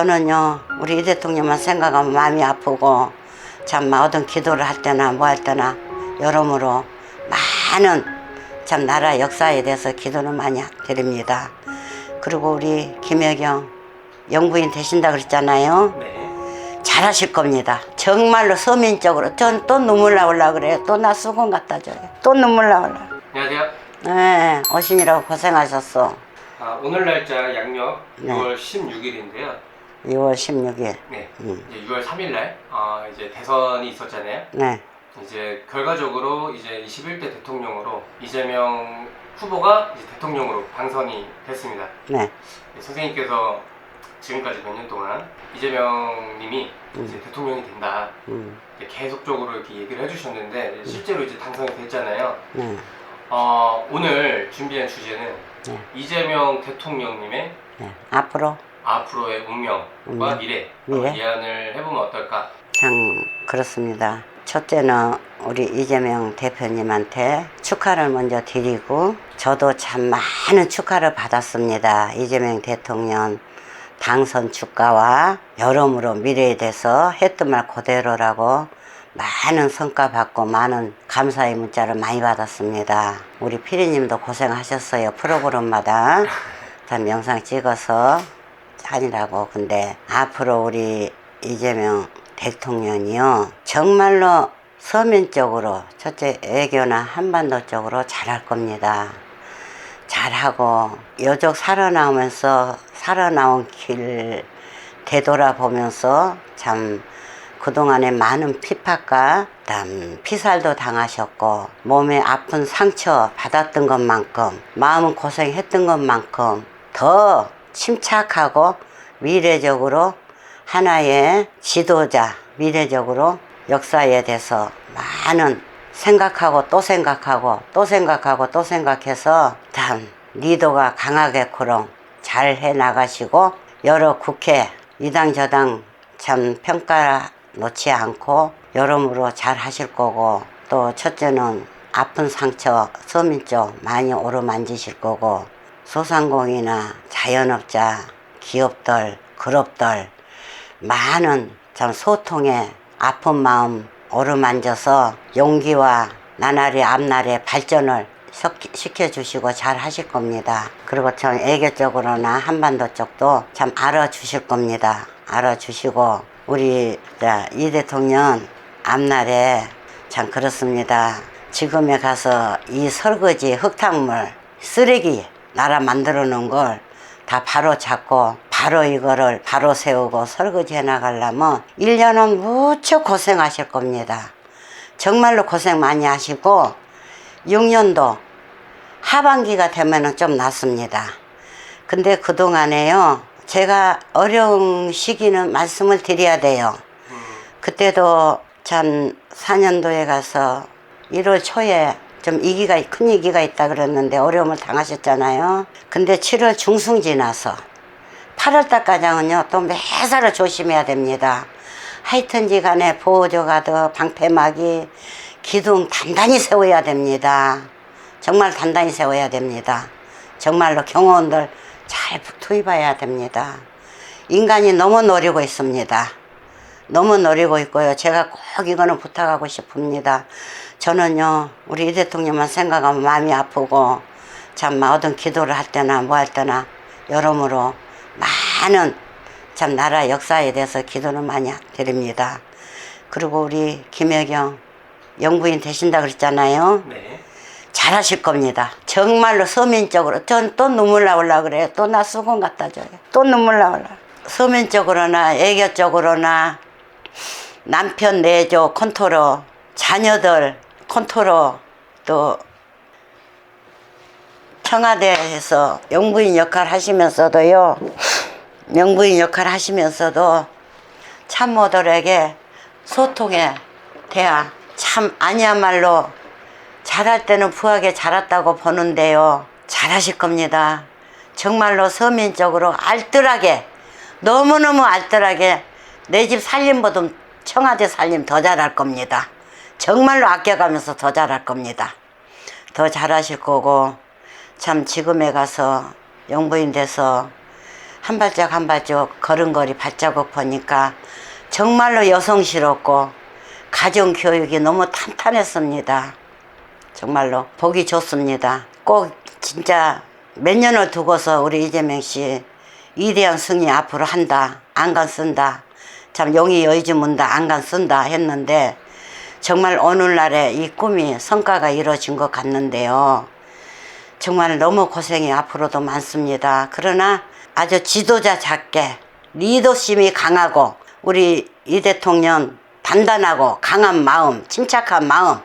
저는요 우리 이 대통령만 생각하면 마음이 아프고 참 어떤 기도를 할 때나 뭐 할 때나 여러모로 많은 참 나라 역사에 대해서 기도를 많이 드립니다. 그리고 우리 김혜경 영부인 되신다 그랬잖아요. 네. 잘하실 겁니다. 정말로 서민적으로 전 또 눈물 나올라 그래요. 또 나 수건 갖다 줘요. 또 눈물 나올라. 안녕하세요. 네, 어신이라고 고생하셨어. 아, 오늘 날짜 양력 네. 6월 16일인데요. 6월 16일. 네. 음. 이제 6월 3일 날 아, 이제 대선이 있었잖아요. 네, 이제 결과적으로 이제 21대 대통령으로 이재명 후보가 이제 대통령으로 당선이 됐습니다. 네, 네, 선생님께서 지금까지 몇 년 동안 이재명님이 이제 대통령이 된다. 음, 이제 계속적으로 이렇게 얘기를 해주셨는데 실제로 이제 당선이 됐잖아요. 네, 어, 오늘 준비한 주제는 네. 이재명 대통령님의 네. 앞으로 앞으로의 운명과 운명? 미래? 어, 예언을 해보면 어떨까? 참 그렇습니다. 첫째는 우리 이재명 대표님한테 축하를 먼저 드리고 저도 참 많은 축하를 받았습니다. 이재명 대통령 당선 축가와 여러모로 미래에 대해서 했던 말 그대로라고 많은 성과 받고 많은 감사의 문자를 많이 받았습니다. 우리 피디님도 고생하셨어요. 프로그램마다 참 영상 찍어서 아니라고 근데 앞으로 우리 이재명 대통령이요 정말로 서민적으로 첫째 애교나 한반도 쪽으로 잘할 겁니다. 잘하고 여적 살아나오면서 살아나온 길 되돌아보면서 참 그동안에 많은 피팍과 그다음 피살도 당하셨고 몸에 아픈 상처 받았던 것만큼 마음은 고생했던 것만큼 더 침착하고 미래적으로 하나의 지도자 미래적으로 역사에 대해서 많은 생각하고 또 생각하고 또 생각하고 또 생각해서 참 리더가 강하게 코롱 잘 해 나가시고 여러 국회 이당 저당 참 평가 놓지 않고 여러모로 잘 하실 거고 또 첫째는 아픈 상처 서민 쪽 많이 오르만지실 거고 소상공인이나 자연업자 기업들 그룹들 많은 참 소통에 아픈 마음 어루만져서 용기와 나날이 앞날의 발전을 석- 시켜주시고 잘 하실 겁니다. 그리고 참 애교적으로나 한반도 쪽도 참 알아주실 겁니다. 알아주시고 우리 자, 이 대통령 앞날에 참 그렇습니다. 지금에 가서 이 설거지 흙탕물 쓰레기 나라 만들어 놓은 걸 다 바로 잡고 바로 이거를 바로 세우고 설거지 해 나가려면 1년은 무척 고생하실 겁니다. 정말로 고생 많이 하시고 6년도 하반기가 되면은 좀 낫습니다. 근데 그동안에요. 제가 어려운 시기는 말씀을 드려야 돼요. 그때도 참 4년도에 가서 1월 초에 좀 이기가 큰 이기가 있다 그랬는데 어려움을 당하셨잖아요. 근데 7월 중순 지나서 8월 달까지는요 또 매사를 조심해야 됩니다. 하여튼지 간에 보호조 가드 방패막이 기둥 단단히 세워야 됩니다. 정말 단단히 세워야 됩니다. 정말로 경호원들 잘 투입해야 됩니다. 인간이 너무 노리고 있습니다. 너무 노리고 있고요. 제가 꼭 이거는 부탁하고 싶습니다. 저는요, 우리 이 대통령만 생각하면 마음이 아프고, 참, 어떤 기도를 할 때나 뭐 할 때나, 여러모로 많은 참 나라 역사에 대해서 기도를 많이 드립니다. 그리고 우리 김혜경 영부인 되신다 그랬잖아요. 네. 잘하실 겁니다. 정말로 서민적으로. 전 또 눈물 나올라 그래요. 또 나 수건 갖다 줘요. 또 눈물 나올라. 서민적으로나 애교적으로나 남편 내조 컨트롤, 자녀들 컨트롤, 또 청와대에서 영부인 역할 하시면서도요. 영부인 역할 하시면서도 참모들에게 소통의 대화 참 아니야말로 잘할 때는 부하게 잘했다고 보는데요. 잘하실 겁니다. 정말로 서민적으로 알뜰하게 너무너무 알뜰하게 내 집 살림보다 청와대 살림 더 잘할 겁니다. 정말로 아껴가면서 더 잘할 겁니다. 더 잘하실 거고 참 지금에 가서 영부인 돼서 한 발짝 한 발짝 걸음걸이 발자국 보니까 정말로 여성스럽고 가정 교육이 너무 탄탄했습니다. 정말로 보기 좋습니다. 꼭 진짜 몇 년을 두고서 우리 이재명 씨 위대한 승리 앞으로 한다. 안간 쓴다. 참 용이 여의주 문다. 안간 쓴다 했는데 정말 오늘날에 이 꿈이 성과가 이루어진 것 같는데요. 정말 너무 고생이 앞으로도 많습니다. 그러나 아주 지도자 작게 리더십이 강하고 우리 이 대통령 단단하고 강한 마음, 침착한 마음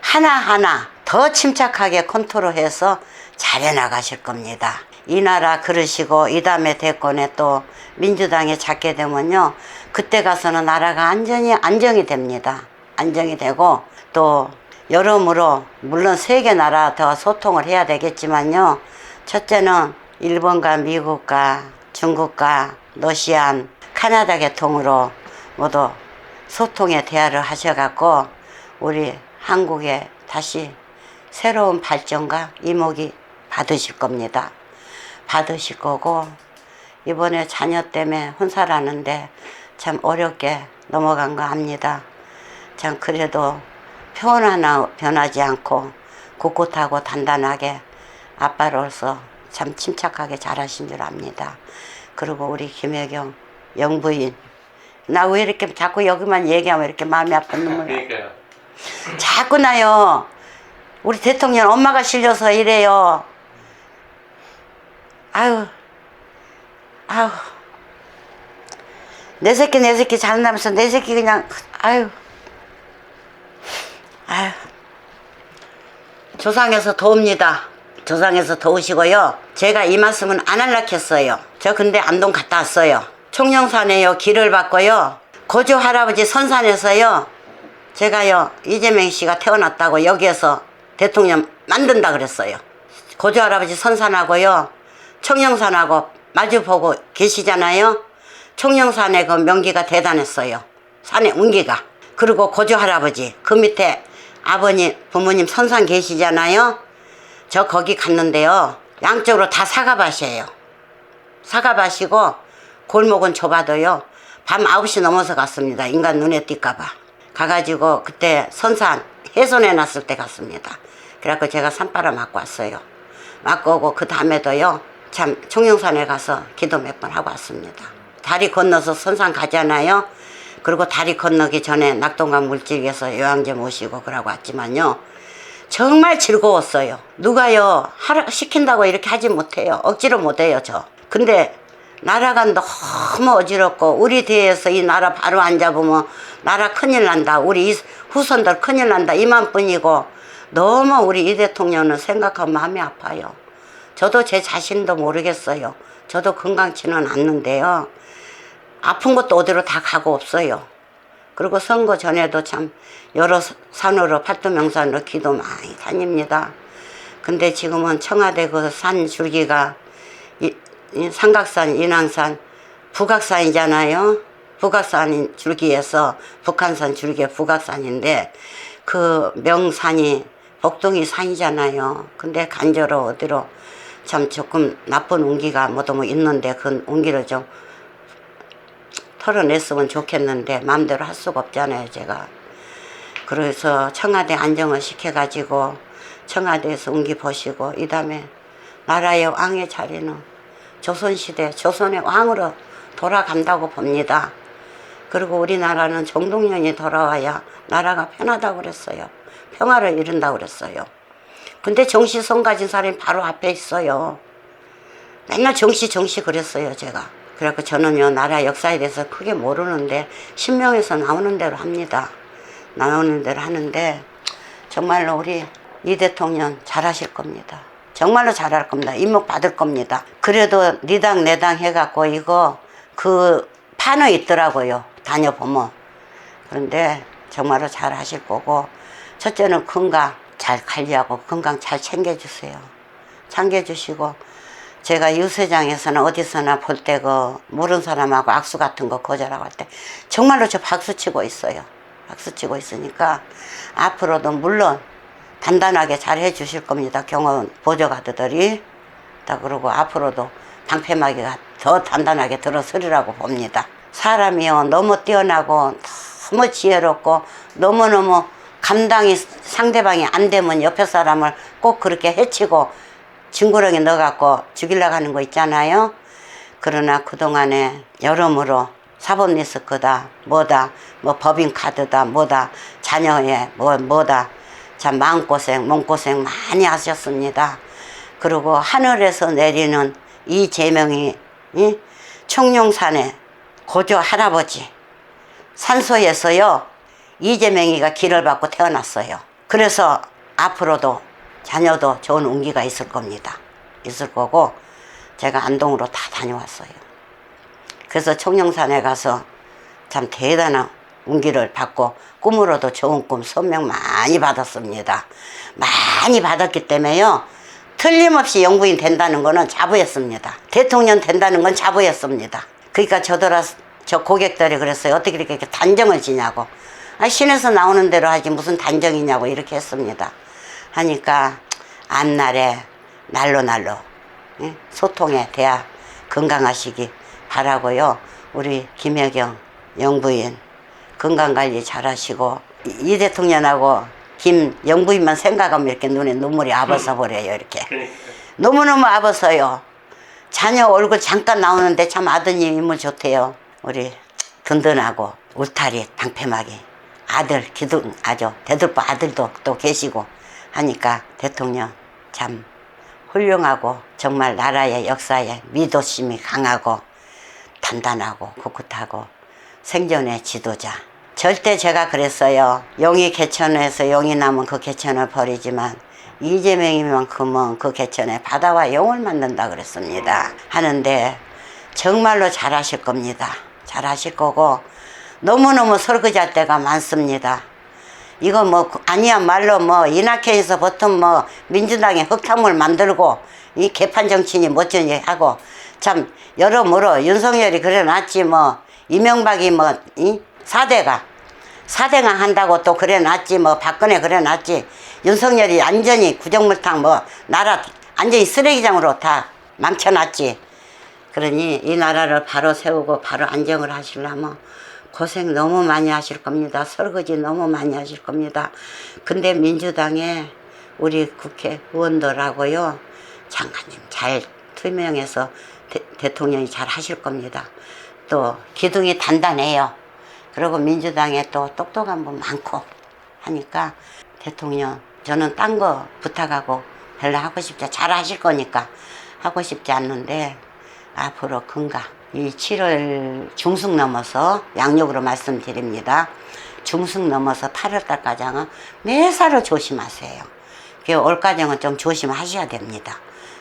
하나하나 더 침착하게 컨트롤해서 잘해 나가실 겁니다. 이 나라 그러시고 이 다음에 대권에 또 민주당에 잡게 되면요. 그때 가서는 나라가 안전이 안정이 됩니다. 안정이 되고 또 여러모로 물론 세계 나라 더 소통을 해야 되겠지만요. 첫째는 일본과 미국과 중국과 러시안, 카나다 계통으로 모두 소통의 대화를 하셔갖고 우리 한국에 다시 새로운 발전과 이목이 받으실 겁니다. 받으실 거고 이번에 자녀 때문에 혼사라는데 참 어렵게 넘어간 거 압니다. 참 그래도 표현 하나 변하지 않고 꿋꿋하고 단단하게 아빠로서 참 침착하게 잘하신 줄 압니다. 그리고 우리 김혜경 영부인 나 왜 이렇게 자꾸 여기만 얘기하면 이렇게 마음이 아픈 눈물 나. 자꾸 나요. 우리 대통령 엄마가 실려서 이래요. 아유, 아유. 내 새끼 내 새끼 잘나면서 내 새끼 그냥 아유, 아유. 조상에서 도웁니다. 조상에서 도우시고요. 제가 이 말씀은 안 할라 했어요. 저 근데 안동 갔다 왔어요. 총령산에요 길을 받고요. 고조 할아버지 선산에서요. 제가요 이재명 씨가 태어났다고 여기에서 대통령 만든다 그랬어요. 고조 할아버지 선산하고요 청령산하고 마주보고 계시잖아요. 청령산의 그 명기가 대단했어요. 산의 운기가. 그리고 고조 할아버지 그 밑에 아버님 부모님 선산 계시잖아요. 저 거기 갔는데요. 양쪽으로 다 사과밭이에요. 사과밭이고 골목은 좁아도요. 밤 9시 넘어서 갔습니다. 인간 눈에 띌까봐. 가가지고 그때 선산 훼손해 놨을 때 갔습니다. 그래갖고 제가 산바람 맞고 왔어요. 맞고 오고 그 다음에도요. 참 청룡산에 가서 기도 몇 번 하고 왔습니다. 다리 건너서 선산 가잖아요. 그리고 다리 건너기 전에 낙동강 물질에서 요양제 모시고 그러고 왔지만요. 정말 즐거웠어요. 누가요, 하라, 시킨다고 이렇게 하지 못해요. 억지로 못해요, 저. 근데 나라가 너무 어지럽고 우리 대에서 이 나라 바로 안 잡으면 나라 큰일 난다. 우리 이 후손들 큰일 난다. 이만뿐이고 너무 우리 이 대통령은 생각하면 마음이 아파요. 저도 제 자신도 모르겠어요. 저도 건강치는 않는데요. 아픈 것도 어디로 다 가고 없어요. 그리고 선거 전에도 참 여러 산으로 팔도 명산으로 기도 많이 다닙니다. 근데 지금은 청와대 그 산 줄기가 이, 이 삼각산, 인왕산, 북악산이잖아요. 북악산 줄기에서 북한산 줄기에 북악산인데 그 명산이 복동이 산이잖아요. 근데 간절로 어디로 참 조금 나쁜 운기가 뭐도 뭐 있는데 그 운기를 좀 털어냈으면 좋겠는데 마음대로 할 수가 없잖아요 제가. 그래서 청와대 안정을 시켜가지고 청와대에서 운기 보시고 이 다음에 나라의 왕의 자리는 조선시대 조선의 왕으로 돌아간다고 봅니다. 그리고 우리나라는 정동련이 돌아와야 나라가 편하다고 그랬어요. 평화를 이룬다고 그랬어요. 근데 정시성 가진 사람이 바로 앞에 있어요. 맨날 정시 정시 그랬어요 제가 그래갖고 저는요 나라 역사에 대해서 크게 모르는데 신명에서 나오는 대로 합니다. 나오는 대로 하는데 정말로 우리 이 대통령 잘하실 겁니다. 정말로 잘할 겁니다. 임목 받을 겁니다. 그래도 니당 내당 해갖고 이거 그 판에 있더라고요. 다녀보면. 그런데 정말로 잘 하실 거고 첫째는 건강 잘 관리하고 건강 잘 챙겨주세요. 챙겨주시고 제가 유세장에서나 어디서나 볼 때 그 모르는 사람하고 악수 같은 거 거절하고 할 때 정말로 저 박수 치고 있어요. 박수 치고 있으니까 앞으로도 물론 단단하게 잘 해주실 겁니다. 경원 보조가드들이. 다 그러고 앞으로도 방패막이가 더 단단하게 들어서리라고 봅니다. 사람이요 너무 뛰어나고 너무 지혜롭고 너무너무 감당이 상대방이 안 되면 옆에 사람을 꼭 그렇게 해치고 징그러게 넣어갖고 죽이려고 하는 거 있잖아요. 그러나 그동안에 여러모로 사법 리스크다 뭐다 뭐 법인카드다 뭐다 자녀의 뭐 뭐다 참 마음고생 몸고생 많이 하셨습니다. 그리고 하늘에서 내리는 이 제명이 이 청룡산에 고조 할아버지 산소에서요 이재명이가 길을 받고 태어났어요. 그래서 앞으로도 자녀도 좋은 운기가 있을 겁니다. 있을 거고 제가 안동으로 다 다녀왔어요. 그래서 청룡산에 가서 참 대단한 운기를 받고 꿈으로도 좋은 꿈 선명 많이 받았습니다. 많이 받았기 때문에요. 틀림없이 영부인 된다는 거는 자부했습니다. 대통령 된다는 건 자부했습니다. 그러니까 저더라 저 고객들이 그랬어요. 어떻게 이렇게 단정을 지냐고. 아, 신에서 나오는 대로 하지 무슨 단정이냐고 이렇게 했습니다. 하니까 앞날에 날로 날로 예? 소통의 대화 건강하시기 바라고요. 우리 김혜경 영부인 건강관리 잘하시고 이, 이 대통령하고 김 영부인만 생각하면 이렇게 눈에 눈물이 아버서 버려요 이렇게 너무너무 아버서요. 자녀 얼굴 잠깐 나오는데 참 아드님 인물 좋대요. 우리 든든하고 울타리 방패막이 아들 기둥 아주 대들보 아들도 또 계시고 하니까 대통령 참 훌륭하고 정말 나라의 역사에 미도심이 강하고 단단하고 꿋꿋하고 생존의 지도자. 절대 제가 그랬어요. 용이 개천에서 용이 나면 그 개천을 버리지만 이재명이만큼은 그 개천에 바다와 용을 만든다 그랬습니다. 하는데 정말로 잘하실 겁니다. 잘하실 거고 너무너무 설거지할 때가 많습니다. 이거 뭐 아니야 말로 뭐 이낙연에서 보통 뭐 민주당의 흙탕물 만들고 이 개판 정치인이 멋진 일 하고 참 여러모로 윤석열이 그래놨지 뭐 이명박이 뭐 이 사대가. 사대가 한다고 또 그래놨지 뭐 박근혜 그래놨지. 윤석열이 완전히 구정물탕 뭐 나라 완전히 쓰레기장으로 다 망쳐놨지. 그러니 이 나라를 바로 세우고 바로 안정을 하시려면 고생 너무 많이 하실 겁니다. 설거지 너무 많이 하실 겁니다. 근데 민주당에 우리 국회의원들하고요, 장관님 잘 투명해서 대, 통령이잘 하실 겁니다. 또 기둥이 단단해요. 그리고 민주당에 또 똑똑한 분 많고 하니까 대통령 저는 딴 거 부탁하고 별로 하고 싶지 잘 하실 거니까 하고 싶지 않는데 앞으로 건강 이 7월 중순 넘어서 양력으로 말씀드립니다. 중순 넘어서 8월달까지는 매사를 조심하세요. 그 올가정은 좀 조심하셔야 됩니다.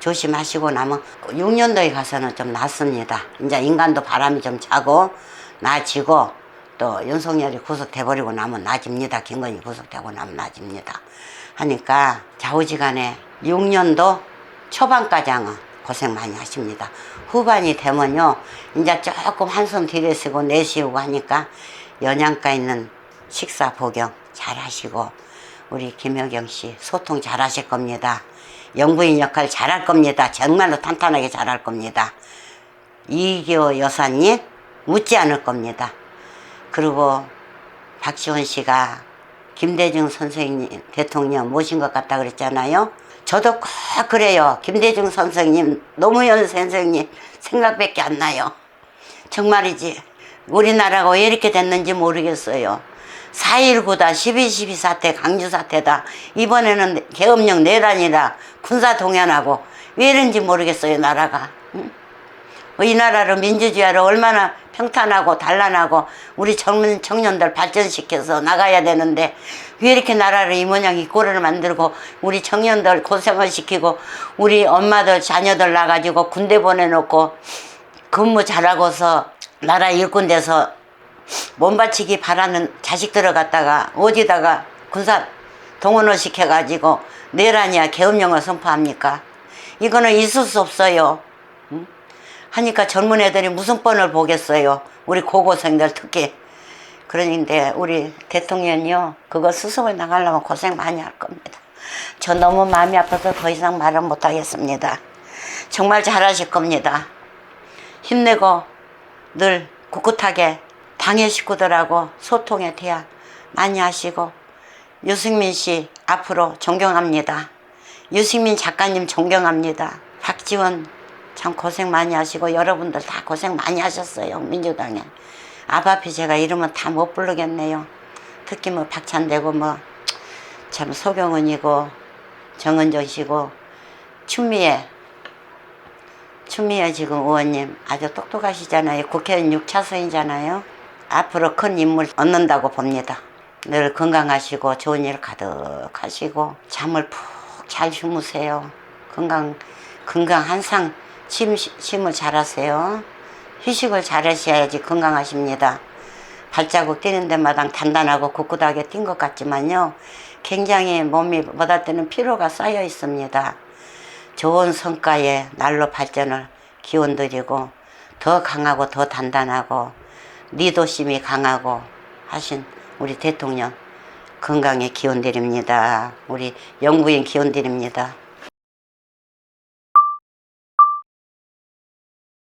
조심하시고 나면 6년도에 가서는 좀 낫습니다. 이제 인간도 바람이 좀 차고 나아지고 또 윤석열이 구속돼 버리고 나면 나아집니다. 김건희 구속되고 나면 나아집니다. 하니까 좌우지간에 6년도 초반까지는 고생 많이 하십니다. 후반이 되면요, 이제 조금 한숨 들이쉬고 내쉬고 하니까 연양가 있는 식사 복용 잘 하시고 우리 김효경 씨 소통 잘 하실 겁니다. 영부인 역할 잘 할 겁니다. 정말로 탄탄하게 잘 할 겁니다. 이기호 여사님 묻지 않을 겁니다. 그리고 박지원 씨가 김대중 선생님 대통령 모신 것 같다 그랬잖아요. 저도 꼭 그래요. 김대중 선생님, 노무현 선생님 생각밖에 안 나요. 정말이지. 우리나라가 왜 이렇게 됐는지 모르겠어요. 4.19다, 12.12 사태, 강주 사태다. 이번에는 계엄령 내란이라 군사 동연하고 왜 이런지 모르겠어요, 나라가. 응? 이 나라를 민주주의로 얼마나 평탄하고 단란하고 우리 젊은 청년들 발전시켜서 나가야 되는데 왜 이렇게 나라를 이 모양 이 꼴을 만들고 우리 청년들 고생을 시키고 우리 엄마들 자녀들 나가지고 군대 보내놓고 근무 잘하고서 나라 일꾼 돼서 몸 바치기 바라는 자식들을 갖다가 어디다가 군사 동원을 시켜가지고 내란이야 계엄령을 선포합니까? 이거는 있을 수 없어요. 하니까 젊은 애들이 무슨 뻔을 보겠어요. 우리 고고생들 특히. 그러는데 우리 대통령이요. 그거 수습을 나가려면 고생 많이 할 겁니다. 저 너무 마음이 아파서 더 이상 말을 못 하겠습니다. 정말 잘하실 겁니다. 힘내고 늘 꿋꿋하게 당의 식구들하고 소통에 대화 많이 하시고 유승민 씨 앞으로 존경합니다. 유승민 작가님 존경합니다. 박지원 참 고생 많이 하시고 여러분들 다 고생 많이 하셨어요 민주당에. 아바피 제가 이름은 다 못 부르겠네요. 특히 뭐 박찬대고 뭐 참 소경은이고 정은정 씨고 추미애 추미애 지금 의원님 아주 똑똑하시잖아요. 국회의원 6차선이잖아요. 앞으로 큰 인물 얻는다고 봅니다. 늘 건강하시고 좋은 일 가득하시고 잠을 푹 잘 주무세요. 건강 건강 항상 침, 침을 잘하세요. 휴식을 잘하셔야지 건강하십니다. 발자국 뛰는 데마다 단단하고 꿋꿋하게 뛴 것 같지만요. 굉장히 몸이 보다 때는 피로가 쌓여 있습니다. 좋은 성과에 날로 발전을 기원 드리고 더 강하고 더 단단하고 리더심이 강하고 하신 우리 대통령 건강에 기원 드립니다. 우리 영부인 기원 드립니다.